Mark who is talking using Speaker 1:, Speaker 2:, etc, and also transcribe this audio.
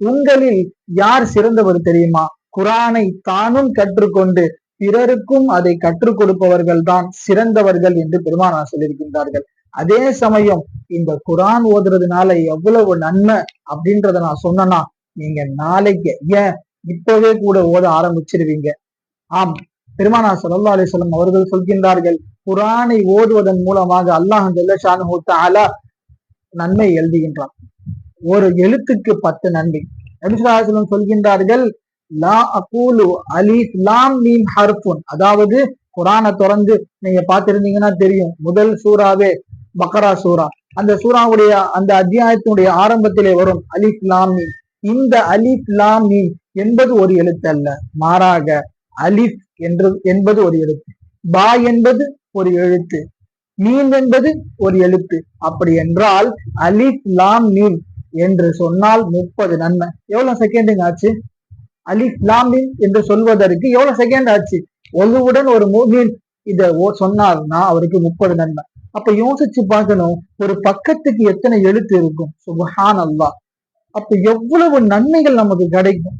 Speaker 1: உங்களில் யார் சிறந்தவர் தெரியுமா? குரானை தானும் கற்றுக்கொண்டு பிறருக்கும் அதை கற்றுக் கொடுப்பவர்கள் தான் சிறந்தவர்கள் என்று பெருமானா சொல்லியிருக்கின்றார்கள். அதே சமயம் இந்த குரான் ஓதுறதுனால எவ்வளவு நன்மை அப்படின்றத நான் சொன்னேன்னா நீங்க நாளைக்கு ஏன் இப்பவே கூட ஓத ஆரம்பிச்சிருவீங்க? ஆம் பெருமானா சல்லா அலிஸ்லம் அவர்கள் சொல்கின்றார்கள் குரானை ஓதுவதன் மூலமாக அல்லாஹ் ஜல்லஷானு நன்மை எழுதுகின்றான். ஒரு எழுத்துக்கு பத்து நன்மை. நபிசுலாசலம் சொல்கின்றார்கள் லா அகூலு அலிஃப் லாம் மீம் ஹர்ஃபுன். அதாவது குரானை திறந்து நீங்க பார்த்திருந்தீங்கன்னா தெரியும் முதல் சூறாவே பக்கரா சூரா அந்த சூறாவுடைய அந்த அத்தியாயத்தினுடைய ஆரம்பத்திலே வரும் அலிஃப் லாம் மீம். இந்த அலிஃப் லாம் மீம் என்பது ஒரு எழுத்து அல்ல மாறாக அலிஃப் என்று என்பது ஒரு எழுத்து. பா என்பது ஒரு எழுத்து. மீன் என்பது ஒரு எழுத்து. அப்படி என்றால் அலிஃப் லாம் மீன் என்று சொன்னால் முப்பது நன்மை. எவ்வளவு செகண்டுங்க ஆச்சு? அலிஃப் என்று சொல்வதற்கு எவ்வளவு செகண்ட் ஆச்சு? ஒழுவுடன் ஒரு மீன் இத சொன்னார்னா அவருக்கு முப்பது நன்மை. அப்ப யோசிச்சு பார்க்கணும் ஒரு பக்கத்துக்கு எத்தனை எழுத்து இருக்கும்? சுபஹான் அல்லா அப்ப எவ்வளவு நன்மைகள் நமக்கு கிடைக்கும்?